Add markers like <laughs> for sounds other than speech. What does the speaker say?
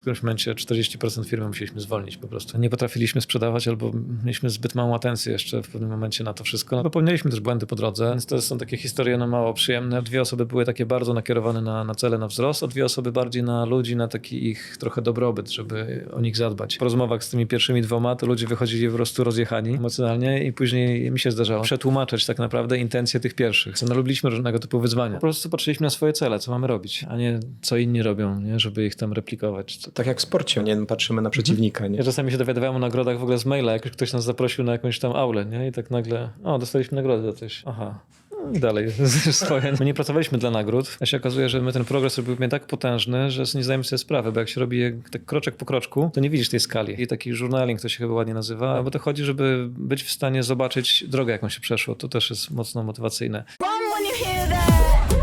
W którymś momencie 40% firmy musieliśmy zwolnić po prostu. Nie potrafiliśmy sprzedawać albo mieliśmy zbyt małą atencję jeszcze w pewnym momencie na to wszystko. No, popełnialiśmy też błędy po drodze, więc to są takie historie no, mało przyjemne. Dwie osoby były takie bardzo nakierowane na, na cele, na wzrost, a dwie osoby bardziej na ludzi, na taki ich trochę dobrobyt, żeby o nich zadbać. Po rozmowach z tymi pierwszymi dwoma to ludzie wychodzili po prostu rozjechani emocjonalnie i później mi się zdarzało przetłumaczyć tak naprawdę intencje tych pierwszych. No, lubiliśmy różnego typu wyzwania. Po prostu patrzyliśmy na swoje cele, co mamy robić, a nie co inni robią, nie? żeby ich tam replikować. Tak jak w sporcie, nie patrzymy na przeciwnika. Nie? Ja czasami się dowiadywałem o nagrodach w ogóle z maila, jak ktoś nas zaprosił na jakąś tam aulę, nie? I tak nagle, o, dostaliśmy nagrodę za coś. Aha. No I dalej <laughs> swoje. My nie pracowaliśmy dla nagród, a się okazuje, że my ten progres robiliśmy tak potężny, że nie zdajemy sobie sprawy, bo jak się robi tak kroczek po kroczku, to nie widzisz tej skali. I taki journaling to się chyba ładnie nazywa, bo to chodzi, żeby być w stanie zobaczyć drogę, jaką się przeszło. To też jest mocno motywacyjne. Run